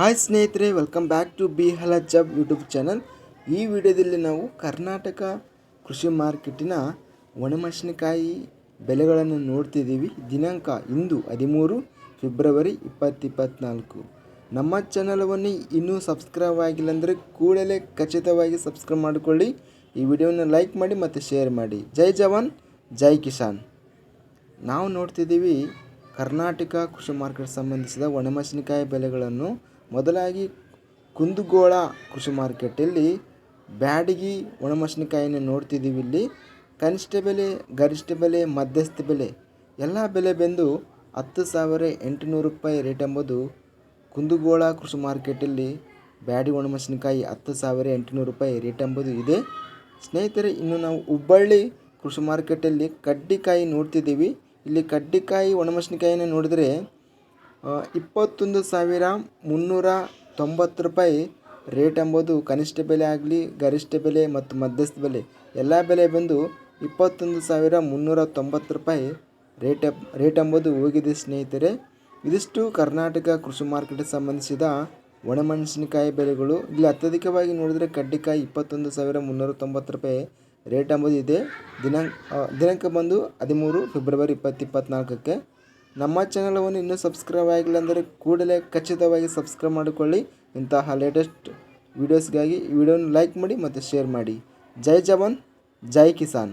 Hi ಸ್ನೇಹಿತರೆ welcome back to B ಹಲ ಜಬ್ YouTube channel ಈ ವಿಡಿಯೋದಲ್ಲಿ ನಾವು ಕರ್ನಾಟಕ ಕೃಷಿ ಮಾರ್ಕೆಟಿನ ಒಣಮೆಣಸಿನಕಾಯಿ ಬೆಲೆಗಳನ್ನು ನೋಡ್ತಿದ್ದೀವಿ. ದಿನಾಂಕ ಇಂದು ಹದಿಮೂರು ಫೆಬ್ರವರಿ ಇಪ್ಪತ್ತಿಪ್ಪತ್ನಾಲ್ಕು. ನಮ್ಮ ಚಾನಲವನ್ನು ಇನ್ನೂ ಸಬ್ಸ್ಕ್ರೈಬ್ ಆಗಿಲ್ಲ ಅಂದರೆ ಕೂಡಲೇ ಖಚಿತವಾಗಿ ಸಬ್ಸ್ಕ್ರೈಬ್ ಮಾಡಿಕೊಳ್ಳಿ. ಈ ವಿಡಿಯೋನ ಲೈಕ್ ಮಾಡಿ ಮತ್ತು ಶೇರ್ ಮಾಡಿ. ಜೈ ಜವಾನ್, ಜೈ ಕಿಸಾನ್. ನಾವು ನೋಡ್ತಿದ್ದೀವಿ ಕರ್ನಾಟಕ ಕೃಷಿ ಮಾರ್ಕೆಟ್ ಸಂಬಂಧಿಸಿದ ಒಣಮೆಣಸಿನಕಾಯಿ ಬೆಲೆಗಳನ್ನು ಮೊದಲಾಗಿ ಕುಂದಗೋಳ ಕೃಷಿ ಮಾರ್ಕೆಟಲ್ಲಿ ಬ್ಯಾಡಗಿ ಒಣಮೆಣಸಿನಕಾಯಿನ ನೋಡ್ತಿದ್ದೀವಿ ಇಲ್ಲಿ. ಕನಿಷ್ಠ ಬೆಲೆ, ಗರಿಷ್ಠ ಬೆಲೆ, ಮಧ್ಯಸ್ಥ ಬೆಲೆ ಎಲ್ಲ ಬೆಲೆ ಬಂದು ಹತ್ತು ಸಾವಿರ ಎಂಟುನೂರು ರೂಪಾಯಿ ರೇಟ್ ಎಂಬುದು ಕುಂದಗೋಳ ಕೃಷಿ ಮಾರ್ಕೆಟಲ್ಲಿ ಬ್ಯಾಡಿ ಒಣಮೆಣಸಿನಕಾಯಿ ಹತ್ತು ಸಾವಿರ ಎಂಟುನೂರು ರೂಪಾಯಿ ರೇಟ್ ಎಂಬುದು ಇದೆ. ಸ್ನೇಹಿತರೆ, ಇನ್ನು ನಾವು ಹುಬ್ಬಳ್ಳಿ ಕೃಷಿ ಮಾರ್ಕೆಟಲ್ಲಿ ಕಡ್ಡಿಕಾಯಿ ನೋಡ್ತಿದ್ದೀವಿ. ಇಲ್ಲಿ ಕಡ್ಡಿಕಾಯಿ, ಒಣಮೆಣಸಿನಕಾಯಿನ ನೋಡಿದರೆ ಇಪ್ಪತ್ತೊಂದು ಸಾವಿರ ಮುನ್ನೂರ ತೊಂಬತ್ತು ರೂಪಾಯಿ ರೇಟ್ ಎಂಬುದು ಕನಿಷ್ಠ ಬೆಲೆ ಆಗಲಿ, ಗರಿಷ್ಠ ಬೆಲೆ ಮತ್ತು ಮಧ್ಯಸ್ಥ ಬೆಲೆ. ಎಲ್ಲ ಬೆಲೆ ಬಂದು ಇಪ್ಪತ್ತೊಂದು ಸಾವಿರ ಮುನ್ನೂರ ತೊಂಬತ್ತು ರೂಪಾಯಿ ರೇಟ್ ರೇಟ್ ಎಂಬುದು ಹೋಗಿದೆ ಸ್ನೇಹಿತರೆ, ಇದಿಷ್ಟು ಕರ್ನಾಟಕ ಕೃಷಿ ಮಾರ್ಕೆಟ್ಗೆ ಸಂಬಂಧಿಸಿದ ಒಣಮೆಣಸಿನಕಾಯಿ ಬೆಲೆಗಳು. ಇಲ್ಲಿ ಅತ್ಯಧಿಕವಾಗಿ ನೋಡಿದರೆ ಕಡ್ಡಿಕಾಯಿ ಇಪ್ಪತ್ತೊಂದು ಸಾವಿರ ಮುನ್ನೂರ ತೊಂಬತ್ತು ರೂಪಾಯಿ ರೇಟ್ ಎಂಬುದು ಇದೆ. ದಿನಾಂಕ ದಿನಾಂಕ ಬಂದು ಹದಿಮೂರು ಫೆಬ್ರವರಿ ಇಪ್ಪತ್ತು ಇಪ್ಪತ್ತ್ನಾಲ್ಕಕ್ಕೆ ನಮ್ಮ ಚಾನಲವನ್ನು ಇನ್ನೂ ಸಬ್ಸ್ಕ್ರೈಬ್ ಆಗಿಲ್ಲ ಅಂದರೆ ಕೂಡಲೇ ಖಚಿತವಾಗಿ ಸಬ್ಸ್ಕ್ರೈಬ್ ಮಾಡಿಕೊಳ್ಳಿ. ಇಂತಹ ಲೇಟೆಸ್ಟ್ ವೀಡಿಯೋಸ್ಗಾಗಿ ವಿಡಿಯೋನ ಲೈಕ್ ಮಾಡಿ ಮತ್ತು ಶೇರ್ ಮಾಡಿ. ಜೈ ಜವಾನ್, ಜೈ ಕಿಸಾನ್.